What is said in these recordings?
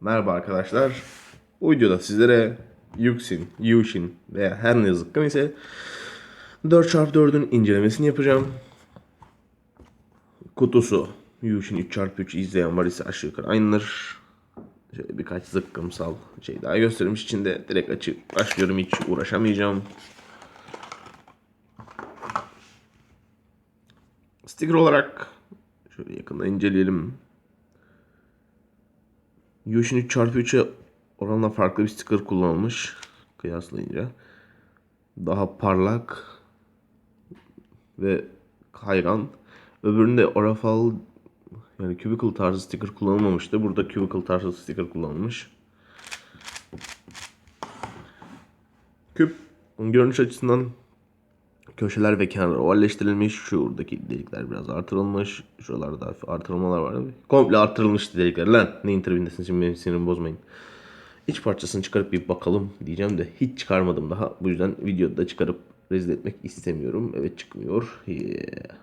Merhaba arkadaşlar. Bu videoda sizlere Yuxin, Yushin veya her ne zıkkım ise 4x4'ün incelemesini yapacağım. Kutusu Yushin 3x3 izleyen var ise aşağı yukarı aynıdır. Şöyle birkaç zıkkımsal şey daha göstermiş içinde. Direkt açıp başlıyorum hiç uğraşamayacağım. Sticker olarak şöyle yakından inceleyelim. Yoshin 3x3'e oranla farklı bir sticker kullanılmış. Kıyaslayınca. Daha parlak ve kaygan. Öbüründe Orafal yani cubicle tarzı sticker kullanılmamıştı. Burada cubicle tarzı sticker kullanılmış. Küp görünüş açısından köşeler ve kenarlar ovalleştirilmiş. Şuradaki delikler biraz artırılmış. Şuralarda artırılmalar var. Komple artırılmış delikler. Lan ne intervindesin şimdi benim sinirimi bozmayın. İç parçasını çıkarıp bir bakalım diyeceğim de hiç çıkarmadım daha. Bu yüzden videoda çıkarıp rezil etmek istemiyorum. Evet çıkmıyor. Yeah.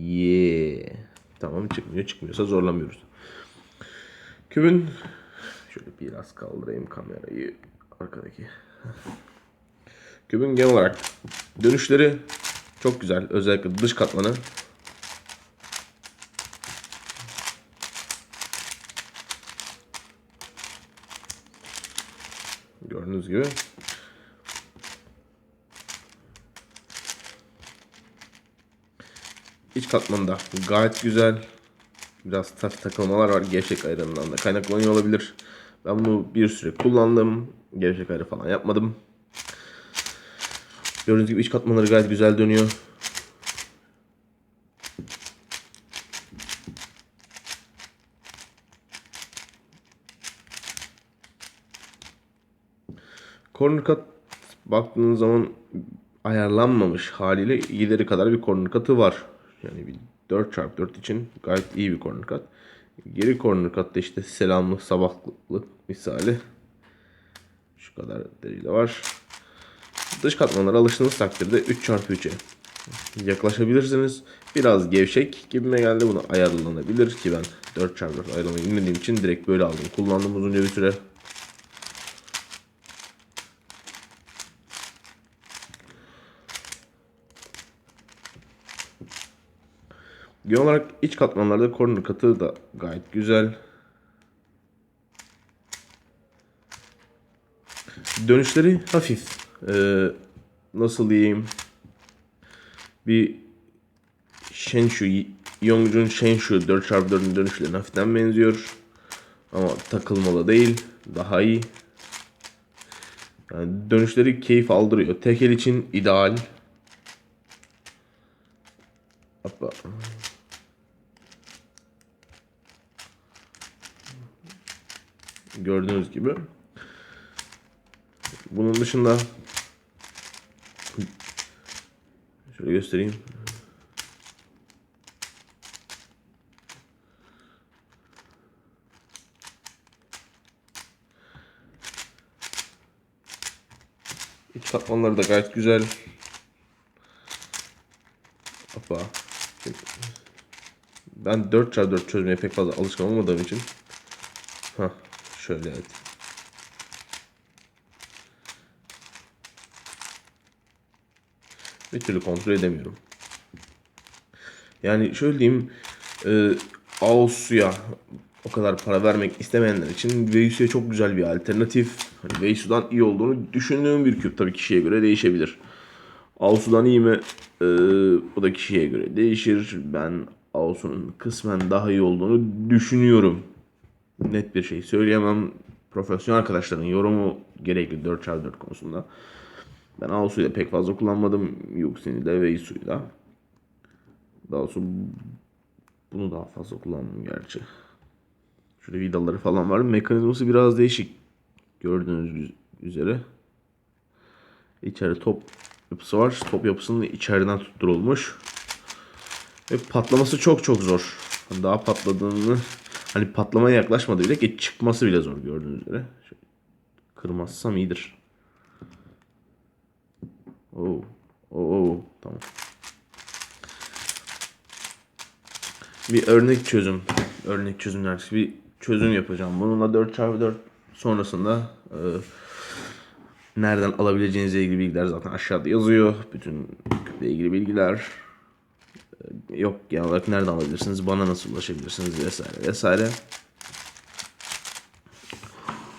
Yeah. Tamam çıkmıyor. Çıkmıyorsa zorlamıyoruz. Kübün şöyle biraz kaldırayım kamerayı arkadaki. Kübün genel olarak dönüşleri çok güzel. Özellikle dış katmanı. Gördüğünüz gibi. İç katmanında gayet güzel. Biraz tak takılmalar var. Gevşek ayrımından da kaynaklanıyor olabilir. Ben bunu bir süre kullandım. Gevşek ayrı falan yapmadım. Gördüğünüz gibi iç katmanları gayet güzel dönüyor. Corner cut baktığınız zaman ayarlanmamış haliyle ileri kadar bir corner cut'ı var. Yani bir 4x4 için gayet iyi bir corner cut. Geri corner cut'ta işte selamlı sabahlık misali. Şu kadar deriyle var. Dış katmanlara alıştığınız takdirde 3x3'e yaklaşabilirsiniz. Biraz gevşek gibime geldi. Bunu ayarlanabilir ki ben 4x4 ayarlamayı bilmediğim için direkt böyle aldım. Kullandım uzunca bir süre. Genel olarak iç katmanlarda corner katı da gayet güzel. Dönüşleri hafif. Ee, nasıl diyeyim? Bir Shenshu, Yongjun Shenshu 4x4'ün dönüşlerine hafiften benziyor. Ama takılmalı değil. Daha iyi. Yani dönüşleri keyif aldırıyor. Tek el için ideal. Hoppa. Gördüğünüz gibi. Bunun dışında şöyle göstereyim. İç katmanları da gayet güzel. Hoppa. Ben 4x4 çözmeye pek fazla alışkın olmadığım için. Hah, şöyle evet. Bir türlü kontrol edemiyorum. Yani şöyle diyeyim e, Aosu'ya o kadar para vermek istemeyenler için Veisu'ya çok güzel bir alternatif. Hani Veisu'dan iyi olduğunu düşündüğüm bir küp tabii kişiye göre değişebilir. Aosu'dan iyi mi? E, bu da kişiye göre değişir. Ben Aosu'nun kısmen daha iyi olduğunu düşünüyorum. Net bir şey söyleyemem. Profesyonel arkadaşların yorumu gerekli 4x4 konusunda. Ben Aosu'yu da pek fazla kullanmadım. Yuxin'i de Veisu'yu da. Daha doğrusu bunu daha fazla kullandım gerçi. Şurada vidaları falan var. Mekanizması biraz değişik. Gördüğünüz üzere. İçeride top yapısı var. Top yapısının içeriden tutturulmuş. Ve patlaması çok çok zor. Daha patladığını hani patlamaya yaklaşmadı bile ki çıkması bile zor gördüğünüz üzere. Şöyle kırmazsam iyidir. Oo. Oo, tamam. Bir örnek çözüm. Örnek çözümler. Bir çözüm yapacağım. Bununla 4x4 sonrasında e, nereden alabileceğinizle ilgili bilgiler zaten aşağıda yazıyor. Bütün küple ilgili bilgiler. E, yok genel olarak nereden alabilirsiniz, bana nasıl ulaşabilirsiniz vesaire vesaire.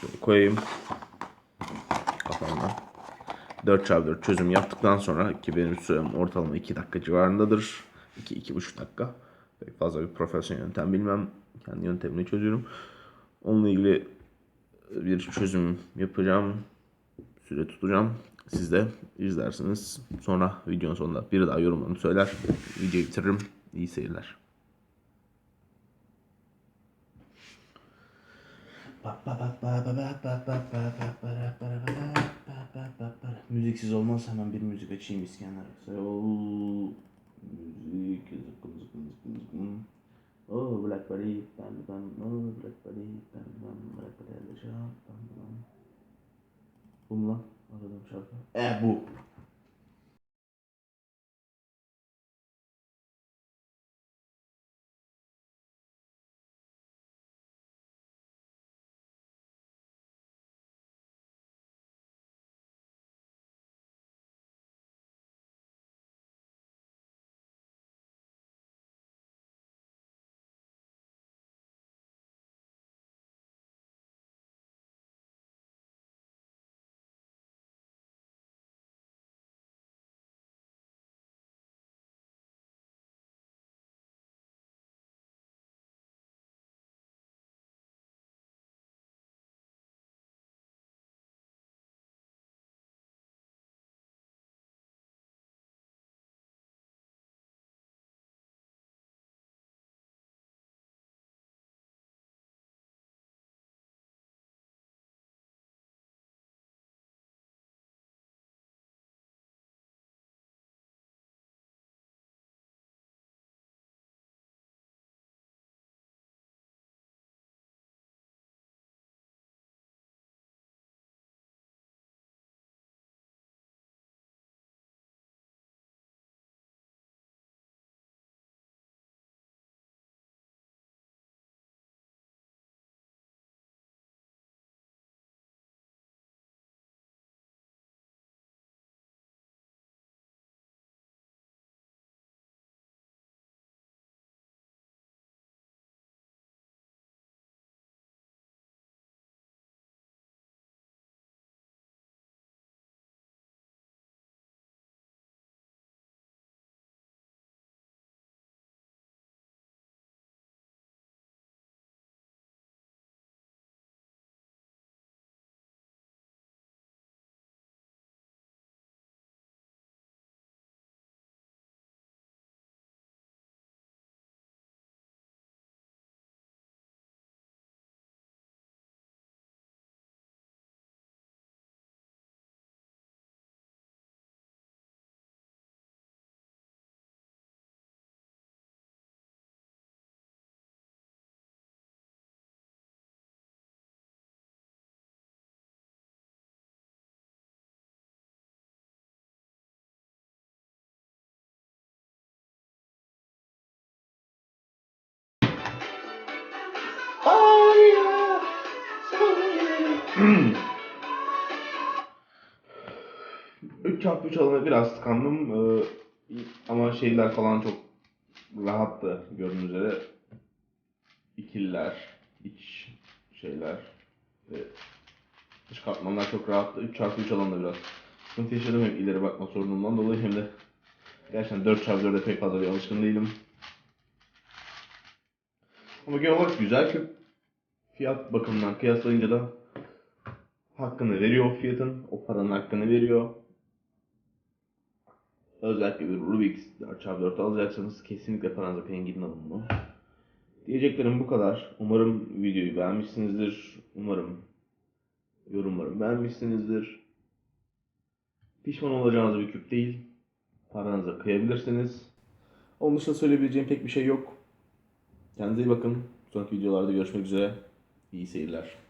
Şöyle koyayım. 4x4 çözüm yaptıktan sonra ki benim sürem ortalama 2 dakika civarındadır. 2-2,5 dakika. Pek fazla bir profesyonel yöntem bilmem. Kendi yöntemini çözüyorum. Onunla ilgili bir çözüm yapacağım. Süre tutacağım. Siz de izlersiniz. Sonra videonun sonunda biri daha yorumlarını söyler. Videoyu bitiririm. İyi seyirler. Müziksiz olmaz hemen bir müzik açayım İskender. Sol müzik zıkkın zıkkın zıkkın zıkkın. Oh Blackberry ben ben oh Blackberry ben ben Blackberry alacağım ben ben. Bu mu lan? Aradığım şarkı. E bu. Üç çarpı üç alanı biraz tıkandım Ee, ama şeyler falan çok rahattı gördüğünüz üzere. İkililer, iç şeyler ve dış katmanlar çok rahattı. 3 çarpı 3 alanda biraz sıkıntı yaşadım hem ileri bakma sorunumdan dolayı hem de gerçekten 4 çarpı 4'e pek fazla bir alışkın değilim. Ama genel olarak güzel ki fiyat bakımından kıyaslayınca da hakkını veriyor o fiyatın. O paranın hakkını veriyor. Özellikle bir Rubik's 4x4 alacaksanız kesinlikle paranıza kıyın gidin alın bunu. Diyeceklerim bu kadar. Umarım videoyu beğenmişsinizdir. Umarım yorumlarımı beğenmişsinizdir. Pişman olacağınız bir küp değil. Paranıza kıyabilirsiniz. Onun dışında söyleyebileceğim pek bir şey yok. Kendinize iyi bakın. Sonraki videolarda görüşmek üzere. İyi seyirler.